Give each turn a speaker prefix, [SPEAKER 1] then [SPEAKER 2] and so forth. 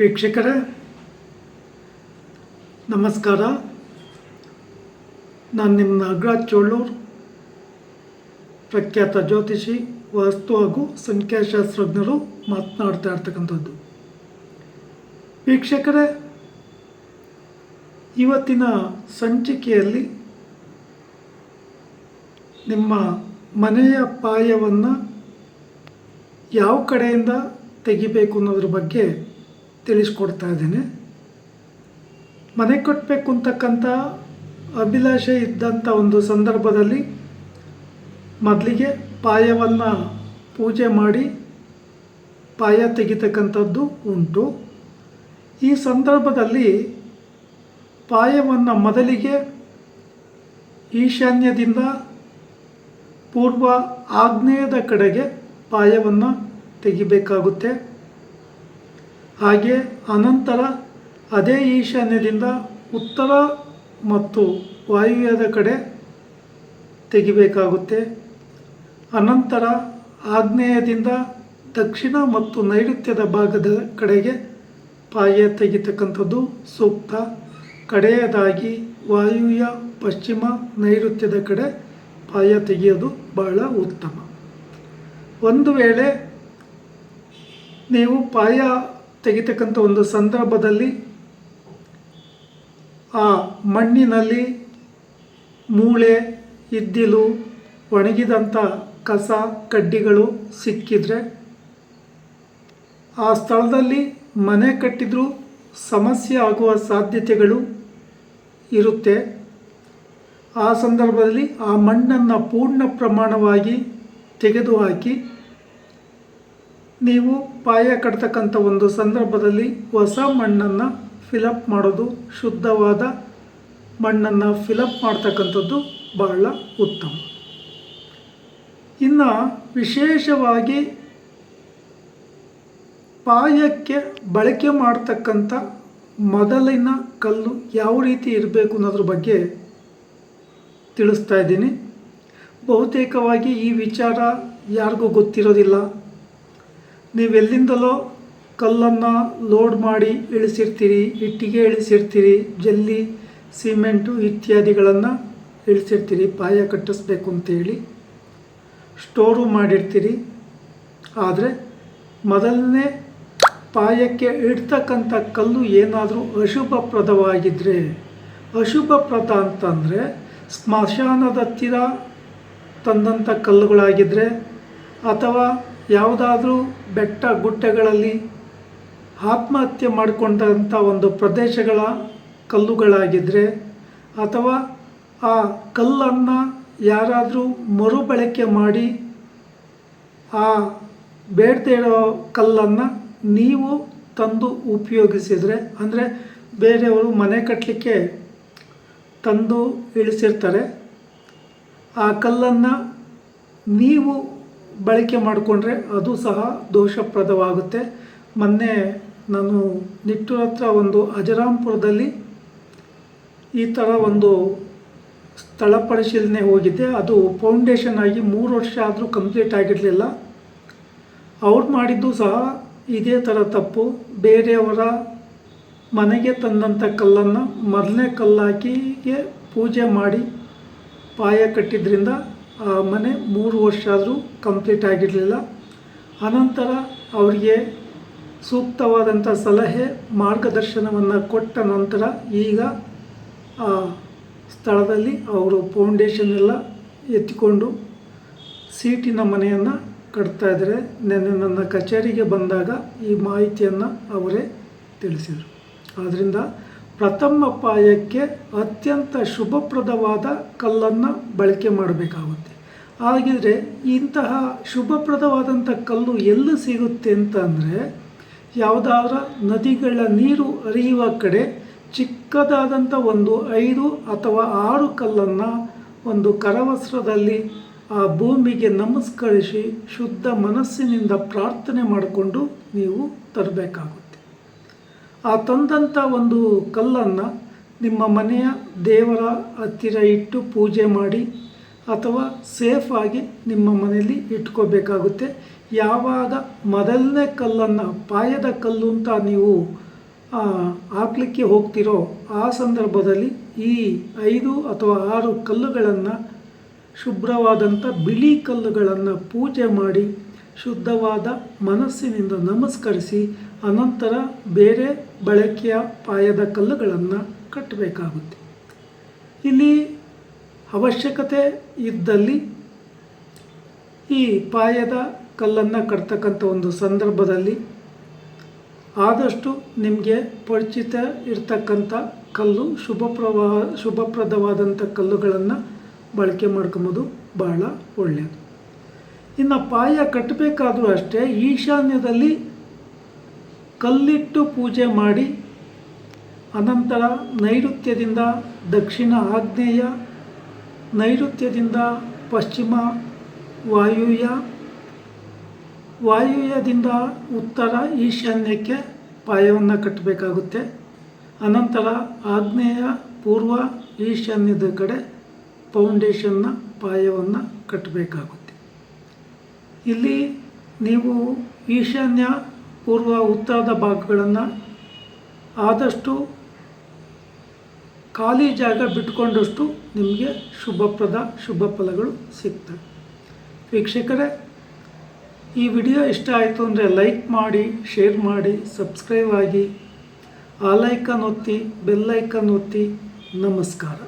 [SPEAKER 1] ವೀಕ್ಷಕರೇ, ನಮಸ್ಕಾರ. ನಾನು ನಿಮ್ಮ ನಾಗರಾಜ್ ಚೋಳೂರ್, ಪ್ರಖ್ಯಾತ ಜ್ಯೋತಿಷಿ, ವಾಸ್ತು ಹಾಗೂ ಸಂಖ್ಯಾಶಾಸ್ತ್ರಜ್ಞರು ಮಾತನಾಡ್ತಾ ಇರ್ತಕ್ಕಂಥದ್ದು. ವೀಕ್ಷಕರೇ, ಇವತ್ತಿನ ಸಂಚಿಕೆಯಲ್ಲಿ ನಿಮ್ಮ ಮನೆಯ ಪಾಯವನ್ನು ಯಾವ ಕಡೆಯಿಂದ ತೆಗಿಬೇಕು ಅನ್ನೋದ್ರ ಬಗ್ಗೆ ತಿಳಿಸ್ಕೊಡ್ತಾ ಇದ್ದೇನೆ. ಮನೆ ಕಟ್ಟಬೇಕು ಅಂತಕ್ಕಂಥ ಅಭಿಲಾಷೆ ಇದ್ದಂಥ ಒಂದು ಸಂದರ್ಭದಲ್ಲಿ ಮೊದಲಿಗೆ ಪಾಯವನ್ನು ಪೂಜೆ ಮಾಡಿ ಪಾಯ ತೆಗಿತಕ್ಕಂಥದ್ದು ಉಂಟು. ಈ ಸಂದರ್ಭದಲ್ಲಿ ಪಾಯವನ್ನು ಮೊದಲಿಗೆ ಈಶಾನ್ಯದಿಂದ ಪೂರ್ವ ಆಗ್ನೇಯದ ಕಡೆಗೆ ಪಾಯವನ್ನು ತೆಗಿಬೇಕಾಗುತ್ತೆ. ಹಾಗೆ ಅನಂತರ ಅದೇ ಈಶಾನ್ಯದಿಂದ ಉತ್ತರ ಮತ್ತು ವಾಯುವ್ಯದ ಕಡೆ ತೆಗಿಬೇಕಾಗುತ್ತೆ. ಅನಂತರ ಆಗ್ನೇಯದಿಂದ ದಕ್ಷಿಣ ಮತ್ತು ನೈಋತ್ಯದ ಭಾಗದ ಕಡೆಗೆ ಪಾಯ ತೆಗಿತಕ್ಕಂಥದ್ದು ಸೂಕ್ತ. ಕಡೆಯದಾಗಿ ವಾಯುವ್ಯ ಪಶ್ಚಿಮ ನೈಋತ್ಯದ ಕಡೆ ಪಾಯ ತೆಗೆಯೋದು ಬಹಳ ಉತ್ತಮ. ಒಂದು ವೇಳೆ ನೀವು ಪಾಯ ತೆಗಿತಕ್ಕಂಥ ಒಂದು ಸಂದರ್ಭದಲ್ಲಿ ಆ ಮಣ್ಣಿನಲ್ಲಿ ಮೂಳೆ, ಇದ್ದಿಲು, ಒಣಗಿದಂಥ ಕಸ, ಕಡ್ಡಿಗಳು ಸಿಕ್ಕಿದರೆ ಆ ಸ್ಥಳದಲ್ಲಿ ಮನೆ ಕಟ್ಟಿದರೂ ಸಮಸ್ಯೆ ಆಗುವ ಸಾಧ್ಯತೆಗಳು ಇರುತ್ತೆ. ಆ ಸಂದರ್ಭದಲ್ಲಿ ಆ ಮಣ್ಣನ್ನು ಪೂರ್ಣ ಪ್ರಮಾಣವಾಗಿ ತೆಗೆದುಹಾಕಿ ನೀವು ಪಾಯ ಕಟ್ತಕ್ಕಂಥ ಒಂದು ಸಂದರ್ಭದಲ್ಲಿ ಹೊಸ ಮಣ್ಣನ್ನು ಫಿಲಪ್ ಮಾಡೋದು ಶುದ್ಧವಾದ ಮಣ್ಣನ್ನು ಫಿಲಪ್ ಮಾಡ್ತಕ್ಕಂಥದ್ದು ಬಹಳ ಉತ್ತಮ. ಇನ್ನು ವಿಶೇಷವಾಗಿ ಪಾಯಕ್ಕೆ ಬಳಕೆ ಮಾಡ್ತಕ್ಕಂಥ ಮೊದಲಿನ ಕಲ್ಲು ಯಾವ ರೀತಿ ಇರಬೇಕು ಅನ್ನೋದ್ರ ಬಗ್ಗೆ ತಿಳಿಸ್ತಾ ಇದ್ದೀನಿ. ಬಹುತೇಕವಾಗಿ ಈ ವಿಚಾರ ಯಾರಿಗೂ ಗೊತ್ತಿರೋದಿಲ್ಲ. ನೀವೆಲ್ಲಿಂದಲೋ ಕಲ್ಲನ್ನು ಲೋಡ್ ಮಾಡಿ ಇಳಿಸಿರ್ತೀರಿ, ಇಟ್ಟಿಗೆ ಇಳಿಸಿರ್ತೀರಿ, ಜಲ್ಲಿ, ಸಿಮೆಂಟು ಇತ್ಯಾದಿಗಳನ್ನು ಇಳಿಸಿರ್ತೀರಿ, ಪಾಯ ಕಟ್ಟಿಸ್ಬೇಕು ಅಂತೇಳಿ ಸ್ಟೋರು ಮಾಡಿರ್ತೀರಿ. ಆದರೆ ಮೊದಲನೇ ಪಾಯಕ್ಕೆ ಇಡ್ತಕ್ಕಂಥ ಕಲ್ಲು ಏನಾದರೂ ಅಶುಭಪ್ರದವಾಗಿದ್ದರೆ ಅಶುಭಪ್ರದ ಅಂತಂದರೆ ಸ್ಮಶಾನದ ಹತ್ತಿರ ತಂದಂಥ ಕಲ್ಲುಗಳಾಗಿದ್ದರೆ ಅಥವಾ ಯಾವುದಾದ್ರೂ ಬೆಟ್ಟ ಗುಡ್ಡಗಳಲ್ಲಿ ಆತ್ಮಹತ್ಯೆ ಮಾಡಿಕೊಂಡಂಥ ಒಂದು ಪ್ರದೇಶಗಳ ಕಲ್ಲುಗಳಾಗಿದ್ದರೆ ಅಥವಾ ಆ ಕಲ್ಲನ್ನು ಯಾರಾದರೂ ಮರುಬಳಕೆ ಮಾಡಿ ಆ ಬೇಡದೇ ಇರೋ ಕಲ್ಲನ್ನು ನೀವು ತಂದು ಉಪಯೋಗಿಸಿದರೆ, ಅಂದರೆ ಬೇರೆಯವರು ಮನೆ ಕಟ್ಟಲಿಕ್ಕೆ ತಂದು ಇಳಿಸಿರ್ತಾರೆ, ಆ ಕಲ್ಲನ್ನು ನೀವು ಬಳಕೆ ಮಾಡಿಕೊಂಡ್ರೆ ಅದು ಸಹ ದೋಷಪ್ರದವಾಗುತ್ತೆ. ಮೊನ್ನೆ ನಾನು ನಿಟ್ಟೂರ ಹತ್ರ ಒಂದು ಅಜರಾಂಪುರದಲ್ಲಿ ಈ ಥರ ಒಂದು ಸ್ಥಳ ಪರಿಶೀಲನೆ ಹೋಗಿದ್ದೆ. ಅದು ಫೌಂಡೇಶನ್ ಆಗಿ ಮೂರು ವರ್ಷ ಆದರೂ ಕಂಪ್ಲೀಟ್ ಆಗಿರಲಿಲ್ಲ. ಅವ್ರು ಮಾಡಿದ್ದು ಸಹ ಇದೇ ಥರ ತಪ್ಪು. ಬೇರೆಯವರ ಮನೆಗೆ ತಂದಂಥ ಕಲ್ಲನ್ನು ಮೊದಲನೇ ಕಲ್ಲಾಕಿಗೆ ಪೂಜೆ ಮಾಡಿ ಪಾಯ ಕಟ್ಟಿದ್ರಿಂದ ಮನೆ ಮೂರು ವರ್ಷ ಆದರೂ ಕಂಪ್ಲೀಟ್ ಆಗಿರಲಿಲ್ಲ. ಅನಂತರ ಅವರಿಗೆ ಸೂಕ್ತವಾದಂಥ ಸಲಹೆ, ಮಾರ್ಗದರ್ಶನವನ್ನು ಕೊಟ್ಟ ನಂತರ ಈಗ ಆ ಸ್ಥಳದಲ್ಲಿ ಅವರು ಫೌಂಡೇಶನ್ ಎಲ್ಲ ಎತ್ತಿಕೊಂಡು ಸೀಟಿನ ಮನೆಯನ್ನು ಕಟ್ತಾ ಇದ್ದಾರೆ. ನೆನ್ನೆ ನನ್ನ ಕಚೇರಿಗೆ ಬಂದಾಗ ಈ ಮಾಹಿತಿಯನ್ನು ಅವರೇ ತಿಳಿಸಿದರು. ಆದ್ದರಿಂದ ಪ್ರಥಮ ಪಾಯಕ್ಕೆ ಅತ್ಯಂತ ಶುಭಪ್ರದವಾದ ಕಲ್ಲನ್ನು ಬಳಕೆ ಮಾಡಬೇಕಾಗುತ್ತೆ. ಹಾಗಿದ್ರೆ ಇಂತಹ ಶುಭಪ್ರದವಾದಂಥ ಕಲ್ಲು ಎಲ್ಲಿ ಸಿಗುತ್ತೆ ಅಂತ ಅಂದರೆ ಯಾವುದಾದ್ರ ನದಿಗಳ ನೀರು ಹರಿಯುವ ಕಡೆ ಚಿಕ್ಕದಾದಂಥ ಒಂದು ಐದು ಅಥವಾ ಆರು ಕಲ್ಲನ್ನು ಒಂದು ಕರವಸ್ತ್ರದಲ್ಲಿ ಆ ಭೂಮಿಗೆ ನಮಸ್ಕರಿಸಿ ಶುದ್ಧ ಮನಸ್ಸಿನಿಂದ ಪ್ರಾರ್ಥನೆ ಮಾಡಿಕೊಂಡು ನೀವು ತರಬೇಕಾಗುತ್ತೆ. ಆ ತಂದಂಥ ಒಂದು ಕಲ್ಲನ್ನು ನಿಮ್ಮ ಮನೆಯ ದೇವರ ಹತ್ತಿರ ಇಟ್ಟು ಪೂಜೆ ಮಾಡಿ ಅಥವಾ ಸೇಫಾಗಿ ನಿಮ್ಮ ಮನೆಯಲ್ಲಿ ಇಟ್ಕೋಬೇಕಾಗುತ್ತೆ. ಯಾವಾಗ ಮೊದಲನೇ ಕಲ್ಲನ್ನು ಪಾಯದ ಕಲ್ಲು ಅಂತ ನೀವು ಹಾಕ್ಲಿಕ್ಕೆ ಹೋಗ್ತಿರೋ ಆ ಸಂದರ್ಭದಲ್ಲಿ ಈ ಐದು ಅಥವಾ ಆರು ಕಲ್ಲುಗಳನ್ನು ಶುಭ್ರವಾದಂಥ ಬಿಳಿ ಕಲ್ಲುಗಳನ್ನು ಪೂಜೆ ಮಾಡಿ, ಶುದ್ಧವಾದ ಮನಸ್ಸಿನಿಂದ ನಮಸ್ಕರಿಸಿ, ಅನಂತರ ಬೇರೆ ಬಳಕೆಯ ಪಾಯದ ಕಲ್ಲುಗಳನ್ನು ಕಟ್ಟಬೇಕಾಗುತ್ತೆ. ಇಲ್ಲಿ ಅವಶ್ಯಕತೆ ಇದ್ದಲ್ಲಿ ಈ ಪಾಯದ ಕಲ್ಲನ್ನು ಕಟ್ತಕ್ಕಂಥ ಒಂದು ಸಂದರ್ಭದಲ್ಲಿ ಆದಷ್ಟು ನಿಮಗೆ ಪರಿಚಿತ ಇರ್ತಕ್ಕಂಥ ಕಲ್ಲು ಶುಭಪ್ರವಾ ಶುಭಪ್ರದವಾದಂಥ ಕಲ್ಲುಗಳನ್ನು ಬಳಕೆ ಮಾಡ್ಕೊಂಬೋದು. ಬಹಳ ಒಳ್ಳೆಯದು ಇನ್ನು ಪಾಯ ಕಟ್ಟಬೇಕಾದ್ರೂ ಅಷ್ಟೇ ಈಶಾನ್ಯದಲ್ಲಿ ಕಲ್ಲಿಟ್ಟು ಪೂಜೆ ಮಾಡಿ ಅನಂತರ ನೈಋತ್ಯದಿಂದ ದಕ್ಷಿಣ ಆಗ್ನೇಯ ನೈಋತ್ಯದಿಂದ ಪಶ್ಚಿಮ ವಾಯುವ್ಯ, ವಾಯುವ್ಯದಿಂದ ಉತ್ತರ ಈಶಾನ್ಯಕ್ಕೆ ಪಾಯವನ್ನು ಕಟ್ಟಬೇಕಾಗುತ್ತೆ. ಅನಂತರ ಆಗ್ನೇಯ, ಪೂರ್ವ ಈಶಾನ್ಯದ ಕಡೆ ಫೌಂಡೇಶನ್ನ ಪಾಯವನ್ನು ಕಟ್ಟಬೇಕಾಗುತ್ತೆ. ಇಲ್ಲಿ ನೀವು ಈಶಾನ್ಯ, ಪೂರ್ವ, ಉತ್ತರದ ಭಾಗಗಳನ್ನು ಆದಷ್ಟು ಖಾಲಿ ಜಾಗ ಬಿಟ್ಕೊಂಡಷ್ಟು ನಿಮಗೆ ಶುಭಪ್ರದ ಶುಭ ಫಲಗಳು ಸಿಗ್ತವೆ. ವೀಕ್ಷಕರೇ, ಈ ವಿಡಿಯೋ ಇಷ್ಟ ಆಯಿತು ಅಂದರೆ ಲೈಕ್ ಮಾಡಿ, ಶೇರ್ ಮಾಡಿ, ಸಬ್ಸ್ಕ್ರೈಬ್ ಆಗಿ ಆಲೈಕನ್ ಲೈಕನ್ ಒತ್ತಿ ಬೆಲ್ಲೈಕನ್ ಒತ್ತಿ, ನಮಸ್ಕಾರ.